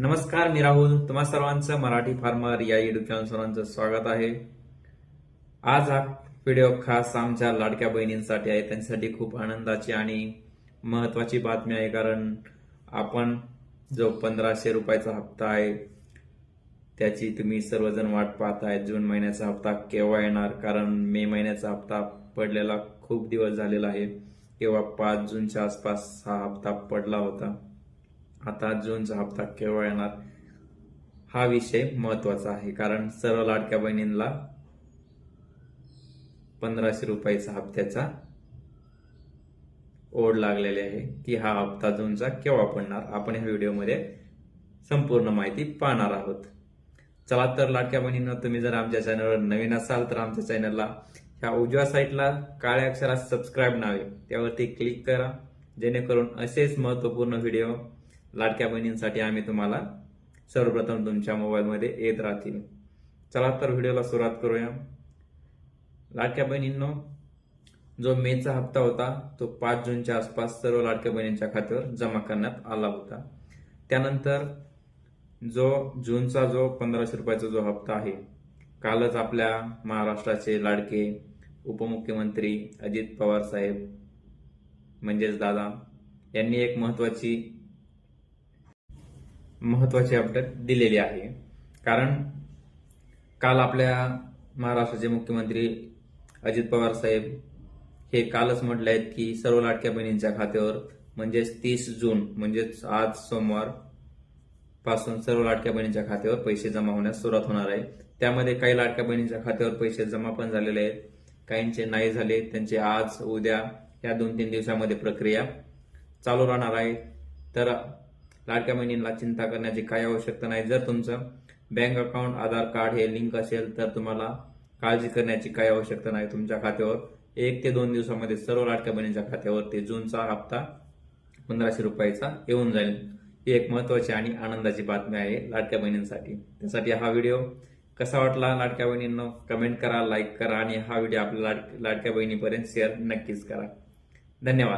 नमस्कार मी राहुल. तुम्हा सर्वांचं मराठी फार्मर या युट्यूब चॅनल सर्वांचं स्वागत आहे. आज हा व्हिडिओ खास आमच्या लाडक्या बहिणींसाठी आहे. त्यांच्यासाठी खूप आनंदाची आणि महत्वाची बातमी आहे. कारण आपण जो पंधराशे रुपयाचा हप्ता आहे त्याची तुम्ही सर्वजण वाट पाहताय. जून महिन्याचा हप्ता केव्हा येणार? कारण मे महिन्याचा हप्ता पडलेला खूप दिवस झालेला आहे. केव्हा पाच जूनच्या आसपास हा हप्ता पडला होता. आता जूनचा हप्ता केव्हा येणार? हा विषय महत्त्वाचा आहे. कारण सर्व लाडक्या बहिणींना पंधराशे रुपयाचा हप्त्याचा ओढ लागलेली आहे की हा हप्ता जूनचा केव्हा पडणार? आपण ह्या व्हिडिओमध्ये संपूर्ण माहिती पाहणार आहोत. चला तर लाडक्या बहिणींनो तुम्ही जर आमच्या चॅनलवर नवीन असाल तर आमच्या चॅनलला ह्या उजव्या साईटला काळ्या अक्षरात सबस्क्राईब नावे. त्यावरती क्लिक करा. जेणेकरून असेच महत्त्वपूर्ण व्हिडिओ लाडक्या बहिणींसाठी आम्ही तुम्हाला सर्वप्रथम तुमच्या मोबाईलमध्ये येत राहतील. चला तर व्हिडिओला सुरुवात करूया. लाडक्या बहिणींनो जो मेचा हप्ता होता तो पाच जूनच्या आसपास सर्व लाडक्या बहिणींच्या खात्यावर जमा करण्यात आला होता. त्यानंतर जो जूनचा जो पंधराशे रुपयाचा जो हप्ता आहे कालच आपल्या महाराष्ट्राचे लाडके उपमुख्यमंत्री अजित पवार साहेब म्हणजेच दादा यांनी एक महत्वाची महत्वाची अपडेट दिलेली आहे. कारण काल आपल्या महाराष्ट्राचे मुख्यमंत्री अजित पवार साहेब हे कालच म्हटले आहेत की सर्व लाडक्या बहिणींच्या खात्यावर म्हणजेच तीस जून म्हणजेच आज सोमवारपासून सर्व लाडक्या बहिणींच्या खात्यावर पैसे जमा होण्यास सुरुवात होणार आहे. त्यामध्ये काही लाडक्या बहिणींच्या खात्यावर पैसे जमा पण झालेले आहेत. काहींचे नाही झाले त्यांचे आज उद्या या दोन तीन दिवसामध्ये प्रक्रिया चालू राहणार आहे. तर लाडक्या बहिणींना चिंता करण्याची काही आवश्यकता नाही. जर तुमचं बँक अकाउंट आधार कार्ड हे लिंक असेल तर तुम्हाला काळजी करण्याची काही आवश्यकता नाही तुमच्या खात्यावर. एक ते दोन दिवसामध्ये सर्व लाडक्या बहिणींच्या खात्यावरती जूनचा हप्ता पंधराशे रुपयाचा येऊन जाईल. ही एक महत्वाची आणि आनंदाची बातमी आहे लाडक्या बहिणींसाठी. त्यासाठी हा व्हिडिओ कसा वाटला लाडक्या बहिणींना? कमेंट करा लाईक करा आणि हा व्हिडिओ आपल्या लाड- लाडक्या बहिणीपर्यंत शेअर नक्कीच करा. धन्यवाद.